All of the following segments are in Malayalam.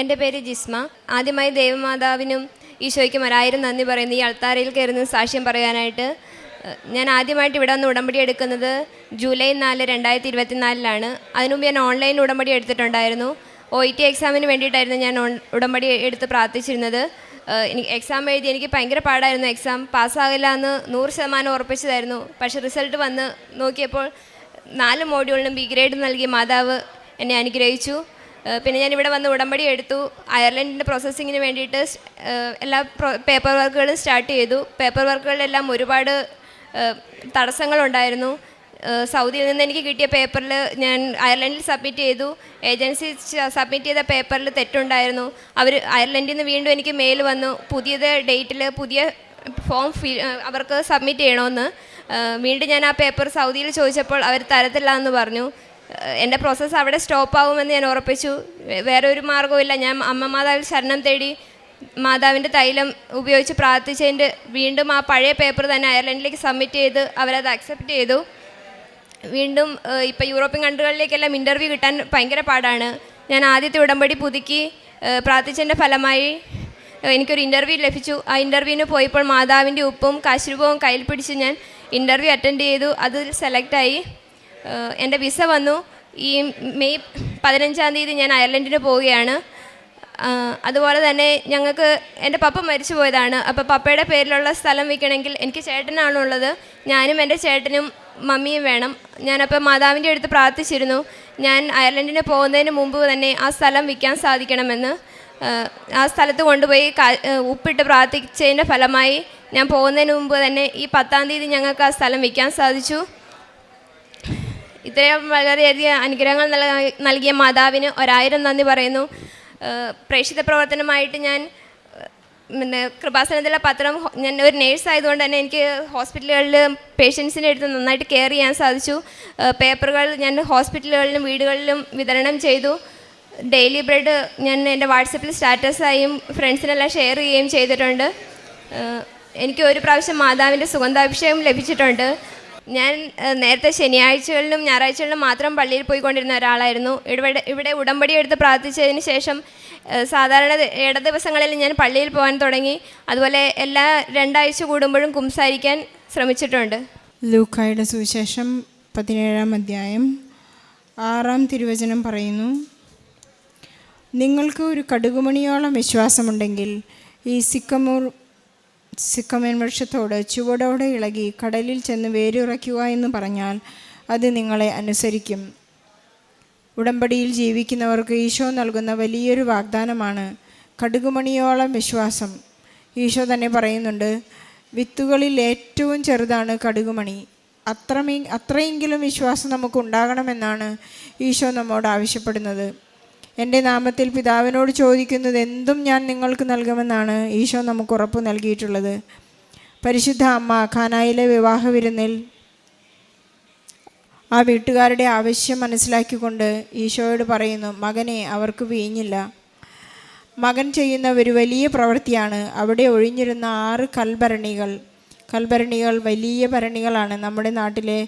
എന്റെ പേര് ജിസ്മ. ആദ്യമായി ദേവമാതാവിനും ഈശോയ്ക്കും ഒരായിരം നന്ദി പറയുന്നു. ഈ അൾത്താരയിൽ കയറുന്ന സാക്ഷ്യം പറയാനായിട്ട് ഞാൻ ആദ്യമായിട്ട് ഇവിടെ വന്ന് ഉടമ്പടി എടുക്കുന്നത് ജൂലൈ നാല് രണ്ടായിരത്തി ഇരുപത്തിനാലിലാണ് അതിനുമുമ്പ് ഞാൻ ഓൺലൈൻ ഉടമ്പടി എടുത്തിട്ടുണ്ടായിരുന്നു. ഒ ഇ ടി എക്സാമിന് വേണ്ടിയിട്ടായിരുന്നു ഞാൻ ഉടമ്പടി എടുത്ത് പ്രാർത്ഥിച്ചിരുന്നത്. എനിക്ക് എക്സാം എഴുതി എനിക്ക് ഭയങ്കര പാടായിരുന്നു എക്സാം. പാസ്സാകില്ല എന്ന് നൂറ് ശതമാനം ഉറപ്പിച്ചതായിരുന്നു. പക്ഷേ റിസൾട്ട് വന്ന് നോക്കിയപ്പോൾ നാല് മോഡ്യൂളിനും ബി ഗ്രേഡ് നൽകിയ മാതാവ് എന്നെ അനുഗ്രഹിച്ചു. പിന്നെ ഞാൻ ഇവിടെ വന്ന് ഉടമ്പടി എടുത്തു. അയർലൻഡിന്റെ പ്രോസസ്സിങ്ങിന് വേണ്ടിയിട്ട് എല്ലാ പേപ്പർ വർക്കുകളും സ്റ്റാർട്ട് ചെയ്തു. പേപ്പർ വർക്കുകളിലെല്ലാം ഒരുപാട് തടസ്സങ്ങളുണ്ടായിരുന്നു. സൗദിയിൽ നിന്ന് എനിക്ക് കിട്ടിയ പേപ്പറിൽ ഞാൻ അയർലൻഡിൽ സബ്മിറ്റ് ചെയ്തു. ഏജൻസി സബ്മിറ്റ് ചെയ്ത പേപ്പറിൽ തെറ്റുണ്ടായിരുന്നു. അവർ അയർലൻഡിൽ നിന്ന് വീണ്ടും എനിക്ക് മെയിൽ വന്നു. പുതിയത് ഡേറ്റിൽ പുതിയ ഫോം ഫിൽ അവർക്ക് സബ്മിറ്റ് ചെയ്യണമെന്ന് വീണ്ടും ഞാൻ ആ പേപ്പർ സൗദിയിൽ ചോദിച്ചപ്പോൾ അവർ തരത്തില്ല എന്ന് പറഞ്ഞു. എന്റെ പ്രോസസ്സ് അവിടെ സ്റ്റോപ്പ് ആവുമെന്ന് ഞാൻ ഉറപ്പിച്ചു. വേറെ ഒരു മാർഗവുമില്ല. ഞാൻ അമ്മ മാതാവിൽ ശരണം തേടി മാതാവിന്റെ തൈലം ഉപയോഗിച്ച് പ്രാർത്ഥിച്ചതിന്റെ വീണ്ടും ആ പഴയ പേപ്പർ തന്നെ അയർലൻഡിലേക്ക് സബ്മിറ്റ് ചെയ്ത് അവരത് അക്സെപ്റ്റ് ചെയ്തു. വീണ്ടും ഇപ്പോൾ യൂറോപ്യൻ കൺട്രികളിലേക്കെല്ലാം ഇന്റർവ്യൂ കിട്ടാൻ ഭയങ്കര പാടാണ്. ഞാൻ ആദ്യത്തെ ഉടമ്പടി പുതുക്കി പ്രാർത്ഥിച്ചതിന്റെ ഫലമായി എനിക്കൊരു ഇന്റർവ്യൂ ലഭിച്ചു. ആ ഇന്റർവ്യൂവിന് പോയപ്പോൾ മാതാവിന്റെ ഉപ്പും കാശുരൂപവും കയ്യിൽ പിടിച്ച് ഞാൻ ഇന്റർവ്യൂ അറ്റൻഡ് ചെയ്തു. അതിൽ സെലക്റ്റായി എന്റെ വിസ വന്നു. ഈ മെയ് പതിനഞ്ചാം തീയതി ഞാൻ അയർലൻഡിന് പോവുകയാണ്. അതുപോലെ തന്നെ ഞങ്ങൾക്ക് എന്റെ പപ്പ മരിച്ചു പോയതാണ്. അപ്പോൾ പപ്പയുടെ പേരിലുള്ള സ്ഥലം വിൽക്കണമെങ്കിൽ എനിക്ക് ചേട്ടനാണുള്ളത് ഞാനും എന്റെ ചേട്ടനും മമ്മിയും വേണം. ഞാനപ്പോൾ മാതാവിന്റെ അടുത്ത് പ്രാർത്ഥിച്ചിരുന്നു. ഞാൻ അയർലൻഡിന് പോകുന്നതിന് മുമ്പ് തന്നെ ആ സ്ഥലം വിൽക്കാൻ സാധിക്കണമെന്ന്. ആ സ്ഥലത്ത് കൊണ്ടുപോയി ഉപ്പിട്ട് പ്രാർത്ഥിച്ചതിന്റെ ഫലമായി ഞാൻ പോകുന്നതിന് മുമ്പ് തന്നെ ഈ പത്താം തീയതി ഞങ്ങൾക്ക് ആ സ്ഥലം വിൽക്കാൻ സാധിച്ചു. ഇത്രയും വളരെയധികം അനുഗ്രഹങ്ങൾ നൽക- നൽകിയ മാതാവിന് ഒരായിരം നന്ദി പറയുന്നു. പ്രേക്ഷിത പ്രവർത്തനമായിട്ട് ഞാൻ പിന്നെ കൃപാസനത്തിലെ പത്രം ഞാൻ ഒരു നേഴ്സ് ആയതുകൊണ്ട് തന്നെ എനിക്ക് ഹോസ്പിറ്റലുകളിൽ പേഷ്യൻസിന്റെ അടുത്ത് നന്നായിട്ട് കെയർ ചെയ്യാൻ സാധിച്ചു. പേപ്പറുകൾ ഞാൻ ഹോസ്പിറ്റലുകളിലും വീടുകളിലും വിതരണം ചെയ്തു. ഡെയിലി ബ്രെഡ് ഞാൻ എന്റെ വാട്സപ്പിൽ സ്റ്റാറ്റസായും ഫ്രണ്ട്സിനെല്ലാം ഷെയർ ചെയ്യുകയും ചെയ്തിട്ടുണ്ട്. എനിക്ക് ഒരു പ്രാവശ്യം മാതാവിന്റെ സുഗന്ധാഭിഷേകം ലഭിച്ചിട്ടുണ്ട്. ഞാൻ നേരത്തെ ശനിയാഴ്ചകളിലും ഞായറാഴ്ചകളിലും മാത്രം പള്ളിയിൽ പോയിക്കൊണ്ടിരുന്ന ഒരാളായിരുന്നു. ഇവിടെ ഇവിടെ ഉടമ്പടി എടുത്ത് പ്രാർത്ഥിച്ചതിന് ശേഷം സാധാരണ ഇട ദിവസങ്ങളിൽ ഞാൻ പള്ളിയിൽ പോകാൻ തുടങ്ങി. അതുപോലെ എല്ലാ രണ്ടാഴ്ച കൂടുമ്പോഴും കുംസാരിക്കാൻ ശ്രമിച്ചിട്ടുണ്ട്. ലൂക്കായുടെ സുവിശേഷം പതിനേഴാം അധ്യായം ആറാം തിരുവചനം പറയുന്നു. നിങ്ങൾക്ക് ഒരു കടുകുമണിയോളം വിശ്വാസമുണ്ടെങ്കിൽ ഈ സിക്കമൂർ സിക്കമേൻ വൃക്ഷത്തോട് ചുവടോടെ ഇളകി കടലിൽ ചെന്ന് വേരുറയ്ക്കുക എന്ന് പറഞ്ഞാൽ അത് നിങ്ങളെ അനുസരിക്കും. ഉടമ്പടിയിൽ ജീവിക്കുന്നവർക്ക് ഈശോ നൽകുന്ന വലിയൊരു വാഗ്ദാനമാണ് കടുകുമണിയോളം വിശ്വാസം. ഈശോ തന്നെ പറയുന്നുണ്ട് വിത്തുകളിൽ ഏറ്റവും ചെറുതാണ് കടുകുമണി. അത്രമേ അത്രയെങ്കിലും വിശ്വാസം നമുക്ക് ഉണ്ടാകണമെന്നാണ് ഈശോ നമ്മോട് ആവശ്യപ്പെടുന്നത്. എന്റെ നാമത്തിൽ പിതാവിനോട് ചോദിക്കുന്നത് എന്തും ഞാൻ നിങ്ങൾക്ക് നൽകുമെന്നാണ് ഈശോ നമുക്ക് ഉറപ്പ് നൽകിയിട്ടുള്ളത്. പരിശുദ്ധ അമ്മ ഖാനായിലെ വിവാഹ വിരുന്നിൽ ആ വീട്ടുകാരുടെ ആവശ്യം മനസ്സിലാക്കിക്കൊണ്ട് ഈശോയോട് പറയുന്നു മകനെ അവർക്ക് വീഞ്ഞില്ല. മകൻ ചെയ്യുന്ന ഒരു വലിയ പ്രവൃത്തിയാണ്. അവിടെ ഒഴിഞ്ഞിരുന്ന ആറ് കൽഭരണികൾ. കൽഭരണികൾ വലിയ ഭരണികളാണ്. നമ്മുടെ നാട്ടിലെ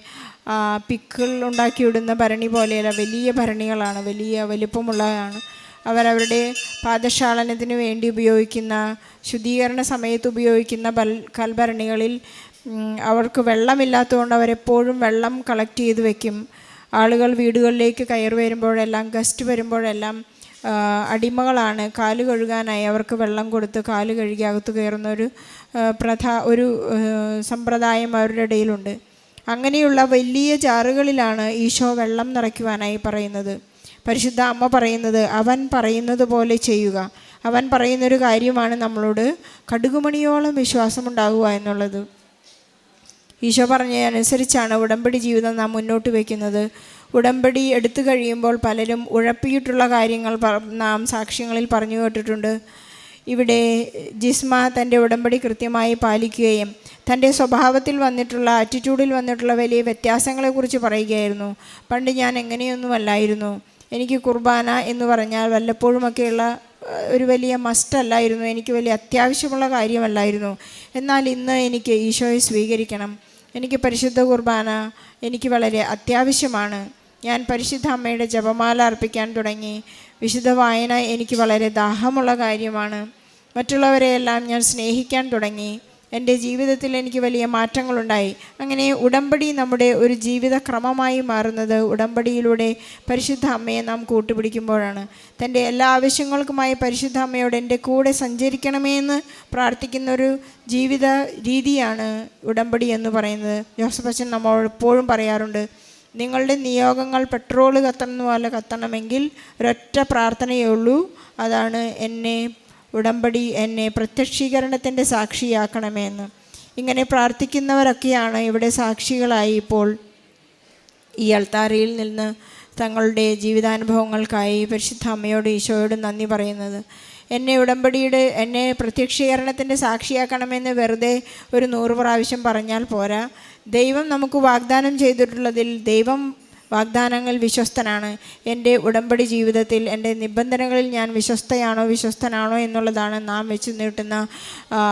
പിക്കിൾ ഉണ്ടാക്കിയിടുന്ന ഭരണി പോലെയല്ല വലിയ ഭരണികളാണ് വലിയ വലിപ്പമുള്ളതാണ് അവരവരുടെ പാദശാലനത്തിന് വേണ്ടി ഉപയോഗിക്കുന്ന ശുദ്ധീകരണ സമയത്ത് ഉപയോഗിക്കുന്ന ബൽ കൽഭരണികളിൽ അവർക്ക് വെള്ളമില്ലാത്തതുകൊണ്ട് അവരെപ്പോഴും വെള്ളം കളക്ട് ചെയ്ത് വെക്കും. ആളുകൾ വീടുകളിലേക്ക് കയറി വരുമ്പോഴെല്ലാം ഗസ്റ്റ് വരുമ്പോഴെല്ലാം അടിമകളാണ്. കാൽ കഴുകാനായി അവർക്ക് വെള്ളം കൊടുത്ത് കാൽ കഴുകി അകത്ത് കയറുന്ന ഒരു പ്രധാ ഒരു സമ്പ്രദായം അവരുടെ ഇടയിലുണ്ട്. അങ്ങനെയുള്ള വലിയ ജാറുകളിലാണ് ഈശോ വെള്ളം നിറയ്ക്കുവാനായി പറയുന്നത്. പരിശുദ്ധ അമ്മ പറയുന്നത് അവൻ പറയുന്നത് പോലെ ചെയ്യുക. അവൻ പറയുന്നൊരു കാര്യമാണ് നമ്മളോട് കടുകുമണിയോളം വിശ്വാസമുണ്ടാകുക എന്നുള്ളത്. ഈശോ പറഞ്ഞതനുസരിച്ചാണ് ഉടമ്പടി ജീവിതം നാം മുന്നോട്ട് വയ്ക്കുന്നത് ഉടമ്പടി എടുത്തു കഴിയുമ്പോൾ പലരും ഉഴപ്പിയിട്ടുള്ള കാര്യങ്ങൾ നാം സാക്ഷ്യങ്ങളിൽ പറഞ്ഞു കേട്ടിട്ടുണ്ട്. ഇവിടെ ജിസ്മ തന്റെ ഉടമ്പടി കൃത്യമായി പാലിക്കുകയും തന്റെ സ്വഭാവത്തിൽ വന്നിട്ടുള്ള ആറ്റിറ്റ്യൂഡിൽ വന്നിട്ടുള്ള വലിയ വ്യത്യാസങ്ങളെക്കുറിച്ച് പറയുകയായിരുന്നു. പണ്ട് ഞാൻ എങ്ങനെയൊന്നുമല്ലായിരുന്നു. എനിക്ക് കുർബാന എന്ന് പറഞ്ഞാൽ വല്ലപ്പോഴുമൊക്കെയുള്ള ഒരു വലിയ മസ്റ്റ് അല്ലായിരുന്നു. എനിക്ക് വലിയ അത്യാവശ്യമുള്ള കാര്യമല്ലായിരുന്നു. എന്നാൽ ഇന്ന് എനിക്ക് ഈശോയെ സ്വീകരിക്കണം. എനിക്ക് പരിശുദ്ധ കുർബാന എനിക്ക് വളരെ അത്യാവശ്യമാണ്. ഞാൻ പരിശുദ്ധ അമ്മയുടെ ജപമാല അർപ്പിക്കാൻ തുടങ്ങി. വിശുദ്ധ വായന എനിക്ക് വളരെ ദാഹമുള്ള കാര്യമാണ്. മറ്റുള്ളവരെയെല്ലാം ഞാൻ സ്നേഹിക്കാൻ തുടങ്ങി. എന്റെ ജീവിതത്തിൽ എനിക്ക് വലിയ മാറ്റങ്ങളുണ്ടായി. അങ്ങനെ ഉടമ്പടി നമ്മുടെ ഒരു ജീവിത ക്രമമായി മാറുന്നത് ഉടമ്പടിയിലൂടെ പരിശുദ്ധ അമ്മയെ നാം കൂട്ടുപിടിക്കുമ്പോഴാണ്. തന്റെ എല്ലാ ആവശ്യങ്ങൾക്കുമായി പരിശുദ്ധ അമ്മയോട് എന്റെ കൂടെ സഞ്ചരിക്കണമേ എന്ന് പ്രാർത്ഥിക്കുന്ന ഒരു ജീവിത രീതിയാണ് ഉടമ്പടി എന്ന് പറയുന്നത്. ജോസഫ് അച്ഛൻ നമ്മൾ എപ്പോഴും പറയാറുണ്ട് നിങ്ങളുടെ നിയോഗങ്ങൾ പെട്രോൾ കത്തണം പോലെ കത്തണമെങ്കിൽ ഒരൊറ്റ പ്രാർത്ഥനയേ ഉള്ളൂ അതാണ് എന്നെ ഉടമ്പടി എന്നെ പ്രത്യക്ഷീകരണത്തിന്റെ സാക്ഷിയാക്കണമെന്ന്. ഇങ്ങനെ പ്രാർത്ഥിക്കുന്നവരൊക്കെയാണ് ഇവിടെ സാക്ഷികളായി ഇപ്പോൾ ഈ അൾത്താരയിൽ നിന്ന് തങ്ങളുടെ ജീവിതാനുഭവങ്ങൾക്കായി പരിശുദ്ധ അമ്മയോട് ഈശോയോട് നന്ദി പറയുന്നത്. എന്നെ ഉടമ്പടിയുടെ എന്നെ പ്രത്യക്ഷീകരണത്തിന്റെ സാക്ഷിയാക്കണമെന്ന് വെറുതെ ഒരു നൂറ് പ്രാവശ്യം പറഞ്ഞാൽ പോരാ. ദൈവം നമുക്ക് വാഗ്ദാനം ചെയ്തിട്ടുള്ളതിൽ ദൈവം വാഗ്ദാനങ്ങൾ വിശ്വസ്തനാണ്. എന്റെ ഉടമ്പടി ജീവിതത്തിൽ എന്റെ നിബന്ധനകളിൽ ഞാൻ വിശ്വസ്തയാണോ വിശ്വസ്തനാണോ എന്നുള്ളതാണ് നാം വെച്ച് നീട്ടുന്ന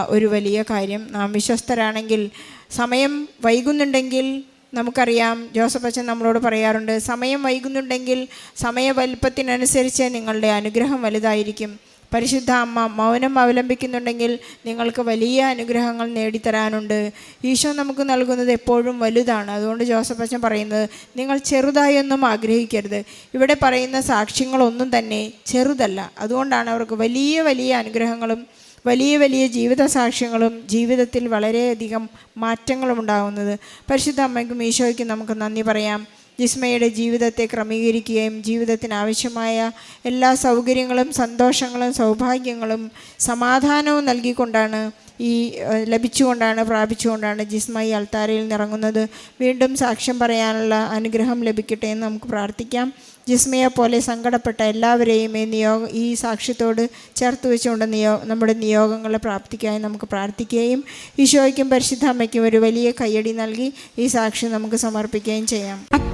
ഒരു വലിയ കാര്യം. നാം വിശ്വസ്തരാണെങ്കിൽ സമയം വൈകുന്നുണ്ടെങ്കിൽ നമുക്കറിയാം ജോസഫ് അച്ഛൻ നമ്മളോട് പറയാറുണ്ട് സമയം വൈകുന്നുണ്ടെങ്കിൽ സമയവലുപ്പത്തിനനുസരിച്ച് നിങ്ങളുടെ അനുഗ്രഹം വലുതായിരിക്കും. പരിശുദ്ധ അമ്മ മൗനം അവലംബിക്കുന്നുണ്ടെങ്കിൽ നിങ്ങൾക്ക് വലിയ അനുഗ്രഹങ്ങൾ നേടിത്തരാനുണ്ട്. ഈശോ നമുക്ക് നൽകുന്നത് എപ്പോഴും വലുതാണ്. അതുകൊണ്ട് ജോസഫ് അച്ഛൻ പറയുന്നത് നിങ്ങൾ ചെറുതായൊന്നും ആഗ്രഹിക്കരുത്. ഇവിടെ പറയുന്ന സാക്ഷ്യങ്ങളൊന്നും തന്നെ ചെറുതല്ല. അതുകൊണ്ടാണ് അവർക്ക് വലിയ വലിയ അനുഗ്രഹങ്ങളും വലിയ വലിയ ജീവിത സാക്ഷ്യങ്ങളും ജീവിതത്തിൽ വളരെയധികം മാറ്റങ്ങളും ഉണ്ടാകുന്നത് പരിശുദ്ധ അമ്മയ്ക്കും ഈശോയ്ക്കും നമുക്ക് നന്ദി പറയാം. ജിസ്മയുടെ ജീവിതത്തെ ക്രമീകരിക്കുകയും ജീവിതത്തിന് ആവശ്യമായ എല്ലാ സൗകര്യങ്ങളും സന്തോഷങ്ങളും സൗഭാഗ്യങ്ങളും സമാധാനവും നൽകിക്കൊണ്ടാണ് ഈ ലഭിച്ചുകൊണ്ടാണ് പ്രാപിച്ചുകൊണ്ടാണ് ജിസ്മ ഈ അൾത്താരയിൽ നിറങ്ങുന്നത്. വീണ്ടും സാക്ഷ്യം പറയാനുള്ള അനുഗ്രഹം ലഭിക്കട്ടെ എന്ന് നമുക്ക് പ്രാർത്ഥിക്കാം. ജിസ്മയെ പോലെ സങ്കടപ്പെട്ട എല്ലാവരെയും ഈ നിയോഗ ഈ സാക്ഷ്യത്തോട് ചേർത്ത് വെച്ചുകൊണ്ട് നിയോ നമ്മുടെ നിയോഗങ്ങളെ പ്രാപ്തിക്കായി നമുക്ക് പ്രാർത്ഥിക്കുകയും ഈശോയ്ക്കും പരിശുദ്ധ അമ്മയ്ക്കും ഒരു വലിയ കയ്യടി നൽകി ഈ സാക്ഷ്യം നമുക്ക് സമർപ്പിക്കുകയും ചെയ്യാം.